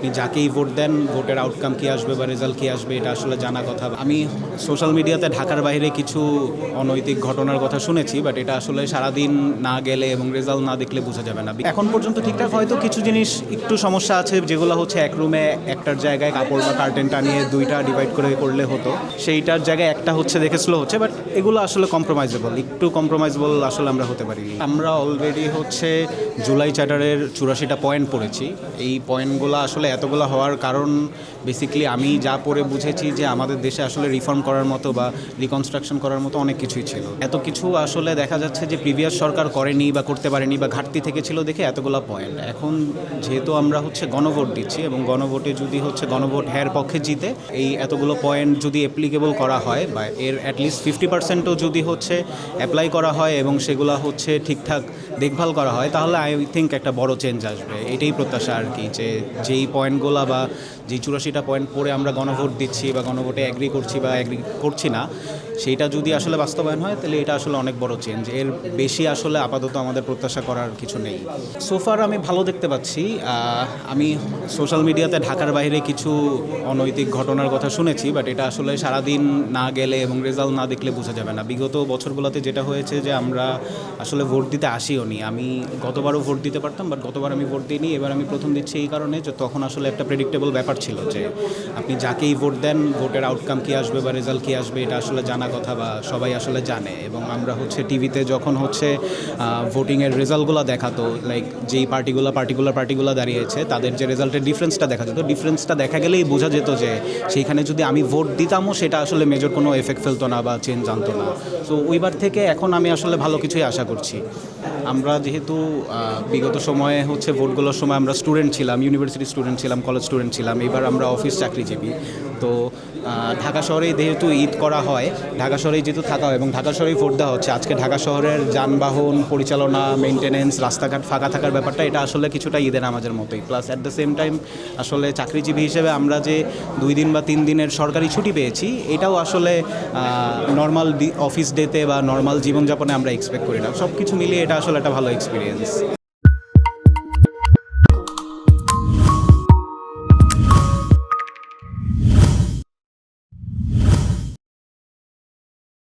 আপনি যাকেই ভোট দেন ভোটের আউটকাম কী আসবে বা রেজাল্ট কী আসবে, এটা আসলে জানা কথা। আমি সোশ্যাল মিডিয়াতে ঢাকার বাইরে কিছু অনৈতিক ঘটনার কথা শুনেছি বাট এটা আসলে সারাদিন না গেলে এবং রেজাল্ট না দেখলে বোঝা যাবে না। এখন পর্যন্ত ঠিকঠাক হয়তো কিছু জিনিস একটু সমস্যা আছে, যেগুলো হচ্ছে এক রুমে একটার জায়গায় কাপড় বা কার্টেন টানিয়ে দুইটা ডিভাইড করে করলে হতো। সেইটার জায়গায় একটা হচ্ছে দেখে স্লো হচ্ছে বাট এগুলো আসলে কম্প্রোমাইজেবল একটু কম্প্রোমাইজেবল আসলে আমরা হতে পারি। আমরা অলরেডি হচ্ছে জুলাই চ্যাটারের চুরাশিটা পয়েন্ট পড়েছি। এই পয়েন্টগুলো আসলে এতগুলো হওয়ার কারণ বেসিক্যালি আমি যা পড়ে বুঝেছি যে আমাদের দেশে আসলে রিফর্ম করার মতো বা রিকনস্ট্রাকশন করার মতো অনেক কিছুই ছিল। এত কিছু আসলে দেখা যাচ্ছে যে প্রিভিয়াস সরকার করেনি বা করতে পারেনি বা ঘাটতি থেকে ছিল দেখে এতগুলো পয়েন্ট এখন যেহেতু আমরা হচ্ছে গণভোট দিচ্ছি এবং গণভোটে যদি হচ্ছে গণভোট হ্যার পক্ষে জিতে, এই এতগুলো পয়েন্ট যদি অ্যাপ্লিকেবল করা হয় বা এর অ্যাটলিস্ট ফিফটি পার্সেন্টও যদি হচ্ছে অ্যাপ্লাই করা হয় এবং সেগুলো হচ্ছে ঠিকঠাক দেখভাল করা হয়, তাহলে আই থিঙ্ক একটা বড় চেঞ্জ আসবে। এটাই প্রত্যাশা আর কি যে যেই পয়েন্টগুলো বা যে চুরাশিটা পয়েন্ট পরে আমরা গণভোট দিচ্ছি বা গণভোটে অ্যাগ্রি করছি বা অ্যাগ্রি করছি না সেইটা যদি আসলে বাস্তবায়ন হয়, তাহলে এটা আসলে অনেক বড় চেঞ্জ এর বেশি আসলে আপাতত আমাদের প্রত্যাশা করার কিছু নেই। সোফার আমি ভালো দেখতে পাচ্ছি। আমি সোশ্যাল মিডিয়াতে ঢাকার বাইরে কিছু অনৈতিক ঘটনার কথা শুনেছি বাট এটা আসলে সারাদিন না গেলে এবং রেজাল্ট না দেখলে বোঝা যাবে না। বিগত বছরগুলোতে যেটা হয়েছে যে আমরা আসলে ভোট দিতে আসিও নি। আমি গতবারও ভোট দিতে পারতাম বাট গতবার আমি ভোট দিইনি। এবার আমি প্রথম দিচ্ছি এই কারণে যে তখন আসলে একটা প্রেডিক্টেবল ব্যাপার ছিল যে আপনি যাকেই ভোট দেন, ভোটের আউটকাম কী আসবে বা রেজাল্ট কী আসবে, এটা আসলে জানা কথা বা সবাই আসলে জানে এবং আমরা হচ্ছে টিভিতে যখন হচ্ছে ভোটিংয়ের রেজাল্টগুলো দেখাতো লাইক যেই পার্টিগুলো পার্টিকুলার পার্টিগুলো দাঁড়িয়েছে, তাদের যে রেজাল্টের ডিফারেন্সটা দেখা যেত ডিফারেন্সটা দেখা গেলেই বোঝা যেত যে সেইখানে যদি আমি ভোট দিতামও সেটা আসলে মেজর কোনো এফেক্ট ফেলতো না বা চেঞ্জ আনতো না। তো ওইবার থেকে এখন আমি আসলে ভালো কিছুই আশা করছি। আমরা যেহেতু বিগত সময়ে হচ্ছে ভোটগুলোর সময় আমরা স্টুডেন্ট ছিলাম ইউনিভার্সিটি স্টুডেন্ট ছিলাম কলেজ স্টুডেন্ট ছিলাম, এবার আমরা অফিস চাকরিজীবী। তো ঢাকা শহরেই যেহেতু ঈদ করা হয়, ঢাকা শহরেই যেহেতু থাকা হয় এবং ঢাকা শহরেই ভোট দেওয়া হচ্ছে, আজকে ঢাকা শহরের যানবাহন পরিচালনা মেনটেনেন্স রাস্তাঘাট ফাঁকা থাকার ব্যাপারটা, এটা আসলে কিছুটা ঈদের আমাদের মতোই। Plus at the same time আসলে চাকরিজীবী হিসেবে আমরা যে দুই দিন বা তিন দিনের সরকারি ছুটি পেয়েছি, এটাও আসলে নর্মাল অফিস ডেতে বা নর্মাল জীবনযাপনে আমরা এক্সপেক্ট করি না। সব কিছু মিলিয়ে এটা আসলে একটা ভালো এক্সপিরিয়েন্স